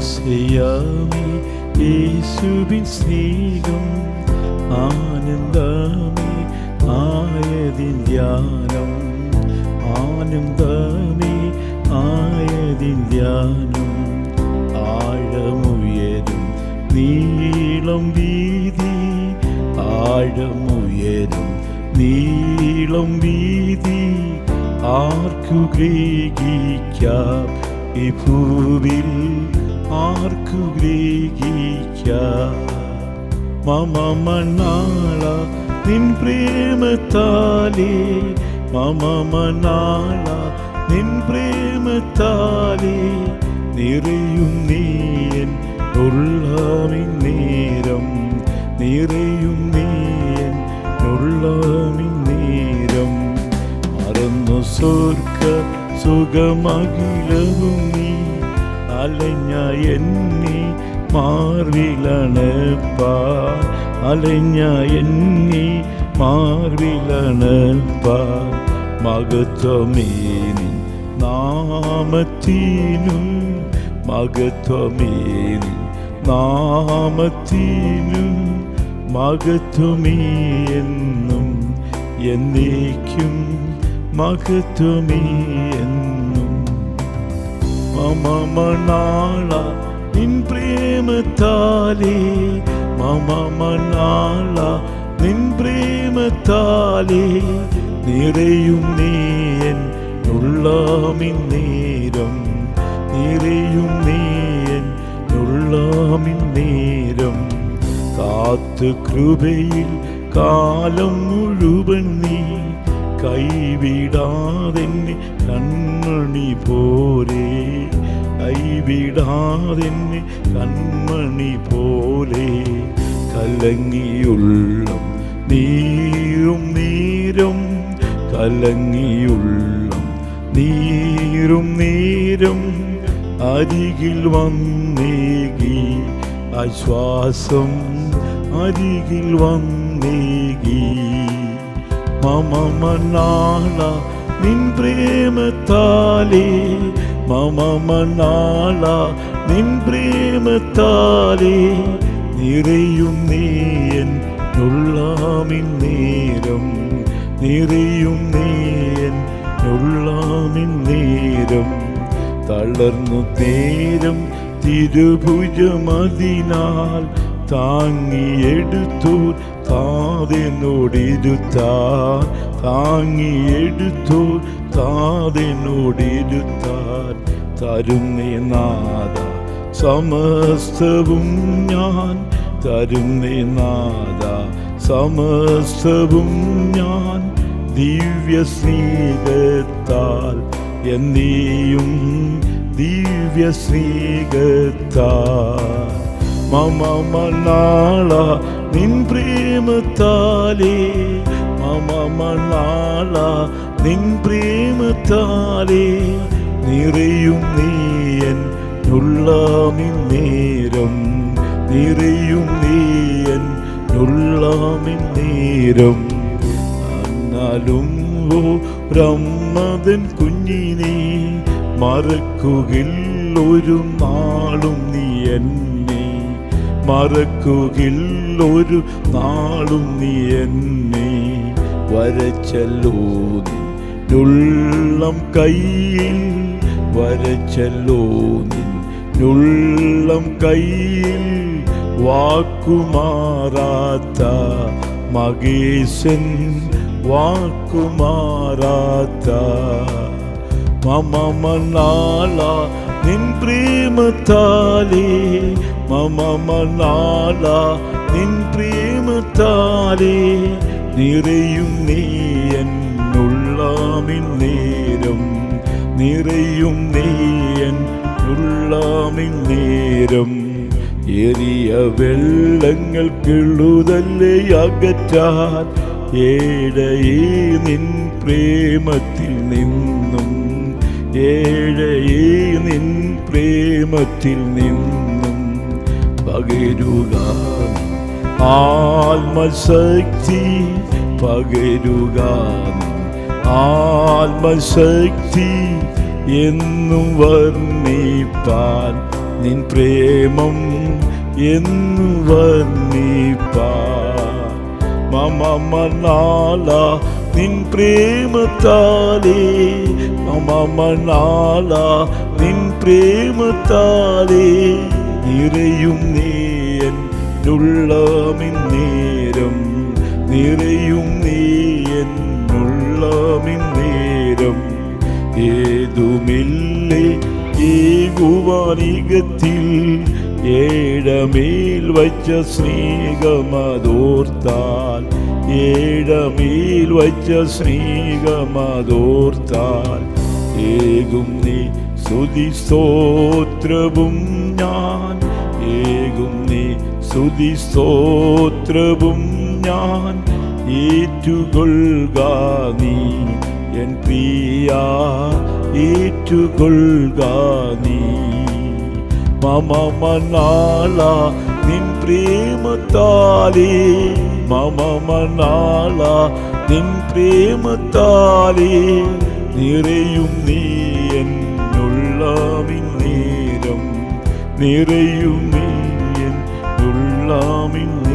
ഏസയാമി യേശുവിൻ സ്നേഹം ആനന്ദമേ ആയതിൻ ധ്യാനം ആനന്ദമേ ആയതിൻ ധ്യാനം ആഴമുയരും നീളം വീതി ആഴമുയരും നീളം വീതി ആർക്കു ഗ്രഹിക്കാം ഈ ഭൂവിൽ ആർക്കു ഗ്രഹിക്കാം? മമ മണ്ണാള നിൻ പ്രേമത്താലേ. മമ മണ്ണാള നിൻ പ്രേമത്താലേ. നിറയും നീയൻ ഉള്ളാമിൻ നേരം. നിറയും നീയൻ ഉള്ളാമിൻ നേരം. മറന്നു സ്വർഗ സുഖമകിലവും നീ. അലഞ്ഞ എന്നി മാറിലണപ്പാ അലഞ്ഞ എന്നി മാറിലണപ്പാ മകത്വമേനി നാമത്തിനും മകത്വമേനി നാമത്തിനും മകത്വമേ എന്നും എന്നേക്കും മഹത്വമേ എന്നും മമ നാള നിൻ പ്രേമത്താലേ. മമ നാള നിൻ പ്രേമത്താലേ. നിറയും നീയൻ ഉള്ളാമിൻ നേരം. നിറയും നീയൻ ഉള്ളാമിൻ നേരം. കാത്തു കൃപയിൽ കാലം മുഴുവൻ നീ കൈവിടാതെന്നെ കൺമണി പോരെ കൈവിടാതെന്നെ കൺമണി പോലെ. കലങ്ങിയുള്ളം നീരും നീരും കലങ്ങിയുള്ളം നീരും നീരും അരികിൽ വന്നേകി ആശ്വാസം അരികിൽ വന്നേകി. മമ മണ്ണാള നിൻ പ്രേമത്താലേ. മമ മണ്ണാള നിൻ പ്രേമത്താലേ. നിറയും നീയൻ ഉള്ളാമിൻ നേരം. നിറയും നീയൻ ഉള്ളാമിൻ നേരം. തളർന്നു നേരം തിരുഭുജമതിനാൽ താങ്ങിയെടുത്തു താതെന്നോടിരുത്താ താങ്ങിയെടുത്തു താതെന്നോടിരുത്താൻ തരുന്നേ നാദ സമസ്തവും ഞാൻ. തരുന്നേ നാദ സമസ്തവും ഞാൻ. ദിവ്യ സ്നേഹത്താൽ എന്നീയും ദിവ്യ സ്നേഹത്താൽ മമ മണാള നിൻ പ്രേമത്താലേ. മമ മണാള നിൻ പ്രേമത്താലേ. നിറയും നീയൻ ഉള്ളാമിൻ നേരം. നിറയും നീയൻ ഉള്ളാമിൻ നേരം. എന്നാലും ഓ രമ്മതൻ കുഞ്ഞിനെ മറക്കുകിൽ ഒരു നാളും നീ എന്നെ മറക്കുകിൽ ഒരു നാളും നീ എന്നെ വരച്ചല്ലോ. നിന്നുള്ളം കയ്യിൽ വരച്ചല്ലോ. നിന്നുള്ളം കയ്യിൽ വാക്കുമാറാത്ത മകേശൻ വാക്കുമാറാത്ത മമ മണ്ണാള നിൻ പ്രേമത്താലേ മമ മണാള നിൻ പ്രേമത്താലേ നിറയും നീ ഉള്ളാമിൻ നേരം. നിറയും നീ ഉള്ളാമിൻ നേരം. എറിയ വെള്ളങ്ങൾ കിളുതല്ലേ അകറ്റാൻ. ഏഴയേ നിൻ പ്രേമത്തിൽ നിന്നും. ഏഴയേ നിൻ പ്രേമത്തിൽ നിന്നും. പകരുക. ആത്മശക്തി പകരുക. ആത്മശക്തി എന്നും വർണിപ്പാൻ നിൻ പ്രേമം എന്നും വർണിപ്പാ മമ മനാല നിൻ പ്രേമത്താലേ. മമ മനാല നിൻ പ്രേമത്താലേ. നിറയും നീയൻ നുള്ളമിന്നേരം നിറയും നീയൻ നുള്ളമിന്നേരം ഏതുമില്ലേ ഏകുവാനികത്തിൽ ഏഴമേൽ വച്ച സ്നേഹമതോർത്താൽ ഏഴമേൽ വച്ച സ്നേഹമതോർത്താൽ. ഏകും നീ സ്തുതി സ്തോത്രവും ഞാൻ ഏകും നീ സ്തുതി സ്തോത്രവും ഞാൻ ഏറ്റുകൊള്ളുക നീ എൻ പ്രിയ ഏറ്റുകൊള്ളുക നീ. മമ മനാള നിൻ പ്രേമത്താലേ. മമ മനാള നിൻ പ്രേമത്താലേ. നിറയും നീ എന്നുള്ള നേരം നിറയും നീ alarming